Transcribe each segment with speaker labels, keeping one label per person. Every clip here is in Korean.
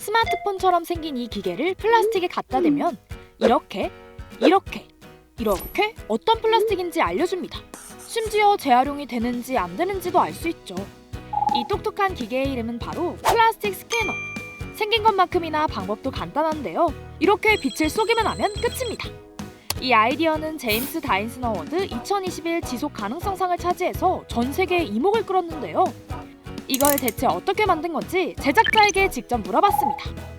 Speaker 1: 스마트폰처럼 생긴 이 기계를 플라스틱에 갖다 대면 이렇게, 이렇게, 이렇게 어떤 플라스틱인지 알려줍니다. 심지어 재활용이 되는지 안 되는지도 알 수 있죠. 이 똑똑한 기계의 이름은 바로 플라스틱 스캐너. 생긴 것만큼이나 방법도 간단한데요. 이렇게 빛을 쏘기만 하면 끝입니다. 이 아이디어는 제임스 다인슨 어워드 2021 지속 가능성상을 차지해서 전 세계의 이목을 끌었는데요. 이걸 대체 어떻게 만든 건지 제작자에게 직접 물어봤습니다.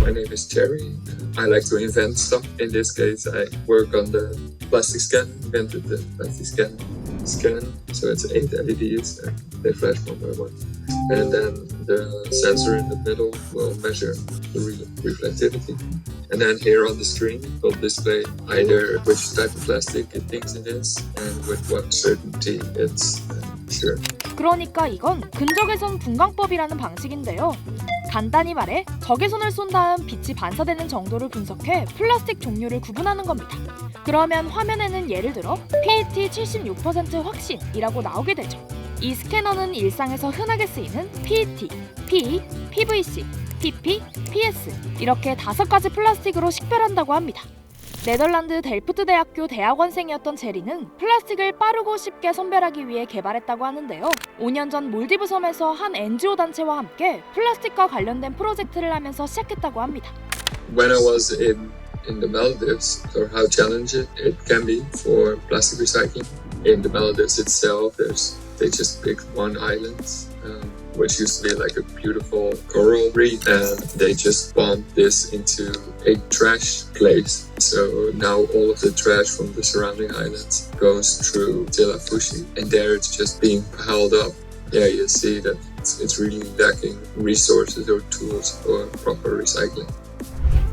Speaker 2: My name is Jerry. I like to invent stuff. In this case, I work on the plastic scan, invented the plastic scan scan. So it's eight LEDs and they flash one by one. And then the sensor in the middle will measure the re- reflectivity. And then here on the screen will display either which type of plastic it thinks it is and with what certainty it's sure.
Speaker 1: 그러니까 이건 근적외선 분광법이라는 방식인데요. 간단히 말해 적외선을 쏜 다음 빛이 반사되는 정도를 분석해 플라스틱 종류를 구분하는 겁니다. 그러면 화면에는 예를 들어 PET 76% 확신이라고 나오게 되죠. 이 스캐너는 일상에서 흔하게 쓰이는 PET, PE, PVC, PP, PS 이렇게 다섯 가지 플라스틱으로 식별한다고 합니다. 네덜란드 델프트 대학교 대학원생이었던 제리는 플라스틱을 빠르고 쉽게 선별하기 위해 개발했다고 하는데요. 5년 전 몰디브 섬에서 한 NGO 단체와 함께 플라스틱과 관련된 프로젝트를 하면서 시작했다고 합니다.
Speaker 2: when I was in in the Maldives, or how challenging it can be for plastic recycling. In the Maldives itself, there's they just picked one island, um, which used to be like a beautiful coral reef, and they just bombed this into a trash place. So now all of the trash from the surrounding islands goes through Tilafushi, and there it's just being piled up. Yeah, you see that it's, it's really lacking resources or tools for proper recycling.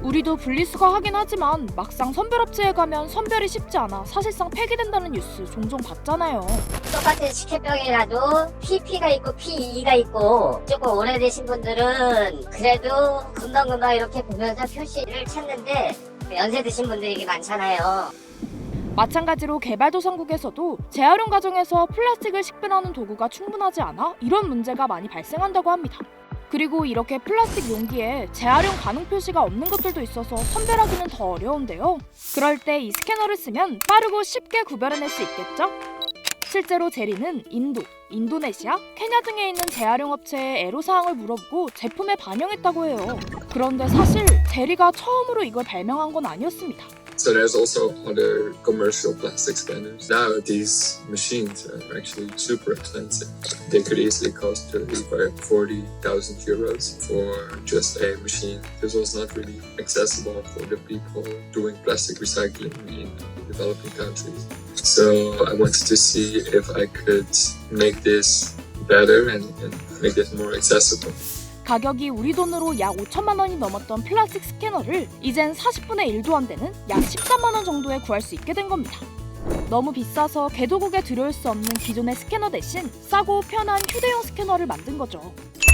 Speaker 1: 우리도 분리수거하긴 하지만 막상 선별업체에 가면 선별이 쉽지 않아 사실상 폐기된다는 뉴스 종종 봤잖아요.
Speaker 3: 똑같은 식혜병이라도 PP가 있고 PE가 있고 조금 오래되신 분들은 그래도 금방금방 이렇게 보면서 표시를 찾는데 연세 드신 분들이 많잖아요.
Speaker 1: 마찬가지로 개발도상국에서도 재활용 과정에서 플라스틱을 식별하는 도구가 충분하지 않아 이런 문제가 많이 발생한다고 합니다. 그리고 이렇게 플라스틱 용기에 재활용 가능 표시가 없는 것들도 있어서 선별하기는 더 어려운데요. 그럴 때 이 스캐너를 쓰면 빠르고 쉽게 구별해낼 수 있겠죠? 실제로 제리는 인도, 인도네시아, 케냐 등에 있는 재활용 업체에 애로사항을 물어보고 제품에 반영했다고 해요. 그런데 사실 제리가 처음으로 이걸 발명한 건 아니었습니다.
Speaker 2: So there's also other commercial plastic scanners. Now these machines are actually super expensive. They could easily cost 30 or 40,000 euros for just a machine. This was not really accessible for the people doing plastic recycling in developing countries. So I wanted to see if I could make this better and, and make this more accessible.
Speaker 1: 가격이 우리 돈으로 약 5천만 원이 넘었던 플라스틱 스캐너를 이젠 40분의 1도 안 되는 약 13만 원 정도에 구할 수 있게 된 겁니다. 너무 비싸서 개도국에 들여올 수 없는 기존의 스캐너 대신 싸고 편한 휴대용 스캐너를 만든 거죠.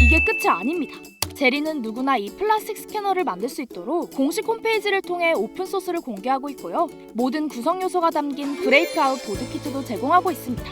Speaker 1: 이게 끝이 아닙니다. 제리는 누구나 이 플라스틱 스캐너를 만들 수 있도록 공식 홈페이지를 통해 오픈 소스를 공개하고 있고요. 모든 구성 요소가 담긴 브레이크아웃 보드 키트도 제공하고 있습니다.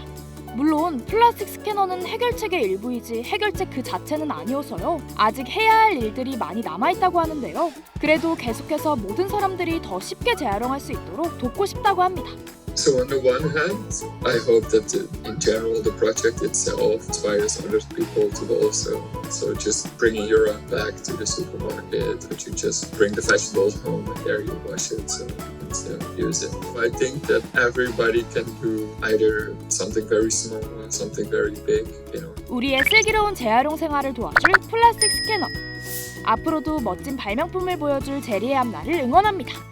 Speaker 1: 물론 플라스틱 스캐너는 해결책의 일부이지 해결책 그 자체는 아니어서요. 아직 해야 할 일들이 많이 남아있다고 하는데요. 그래도 계속해서 모든 사람들이 더 쉽게 재활용할 수 있도록 돕고 싶다고 합니다.
Speaker 2: So on the one hand, I hope that the, in general the project itself inspires other people to also so just bringing your own bag to the supermarket, but you just bring the vegetables home and there you wash it so you can still use it. I think that everybody can do either something very small or something very big, you know.
Speaker 1: 우리의 슬기로운 재활용 생활을 도와줄 플라스틱 스캐너. 앞으로도 멋진 발명품을 보여줄 제리의 앞날을 응원합니다.